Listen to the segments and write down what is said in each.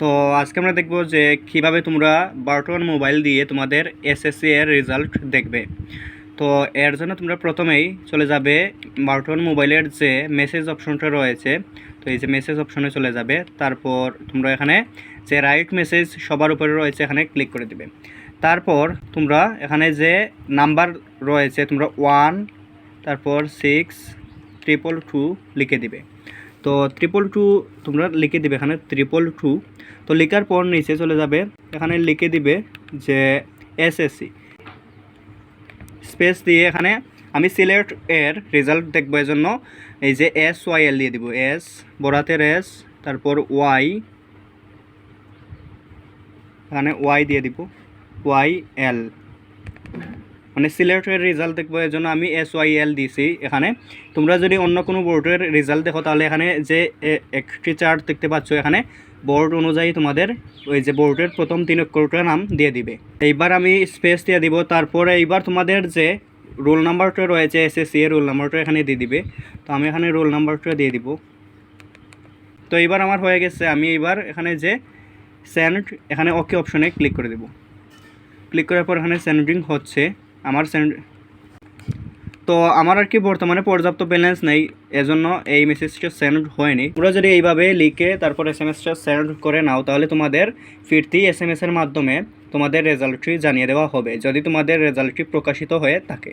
তো আজকে আমরা দেখব যে কীভাবে তোমরা বার্টন মোবাইল দিয়ে তোমাদের এসএসসি এর রেজাল্ট দেখবে। তো এর জন্য তোমরা প্রথমেই চলে যাবে বার্টন মোবাইলের যে মেসেজ অপশনটা রয়েছে, তো এই যে মেসেজ অপশনে চলে যাবে। তারপর তোমরা এখানে যে রাইট মেসেজ সবার উপরে রয়েছে এখানে ক্লিক করে দিবে। তারপর তোমরা এখানে যে নাম্বার রয়েছে তোমরা ওয়ান তারপর সিক্স ট্রিপল টু লিখে দিবে। তো ট্রিপল টু তোমরা লিখে দিবে এখানে ট্রিপল টু তো লেখার পর নিচে চলে যাবে, এখানে লিখে দিবে যে এসএসসি স্পেস দিয়ে এখানে আমি সিলেট এর রেজাল্ট দেখব এই জন্য এই যে এস ওয়াই এল দিয়ে দিব। এস বরাতের এস তারপর ওয়াই এখানে ওয়াই দিয়ে দিব। ওয়াই এল মানে সিলেটের রেজাল্ট দেখব, এর জন্য আমি এস ওয়াই এল দিয়েছি এখানে। তোমরা যদি অন্য কোনো বোর্ডের রেজাল্ট দেখো, তাহলে এখানে যে একটি চার্ট দেখতে পাচ্ছ এখানে বোর্ড অনুযায়ী তোমাদের ওই যে বোর্ডের প্রথম তিন অক্ষরটার নাম দিয়ে দিবে। এইবার আমি স্পেস দিয়ে দিব, তারপরে এইবার তোমাদের যে রোল নাম্বারটা রয়েছে এসএসসি এর রোল নাম্বারটা এখানে দিয়ে দিবে। তো আমি এখানে রোল নাম্বারটা দিয়ে দিব। তো এইবার আমার হয়ে গেছে, আমি এইবার এখানে যে সেন্ড এখানে ওকে অপশনে ক্লিক করে দেব। ক্লিক করার পর এখানে সেন্ডিং হচ্ছে। আমার সেন্ড তো আমার আর কি বর্তমানে পর্যাপ্ত ব্যালেন্স নেই, এজন্য এই মেসেজটা সেন্ড হয়নি। তোমরা যদি এইভাবে লিখে তারপর এস এম এসটা সেন্ড করে নাও, তাহলে তোমাদের ফিরতি এস এম এসের মাধ্যমে তোমাদের রেজাল্টটি জানিয়ে দেওয়া হবে, যদি তোমাদের রেজাল্টটি প্রকাশিত হয়ে থাকে।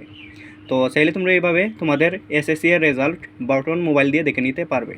তো চাইলে তোমরা এইভাবে তোমাদের এসএসসি এর রেজাল্ট বাটন মোবাইল দিয়ে দেখে নিতে পারবে।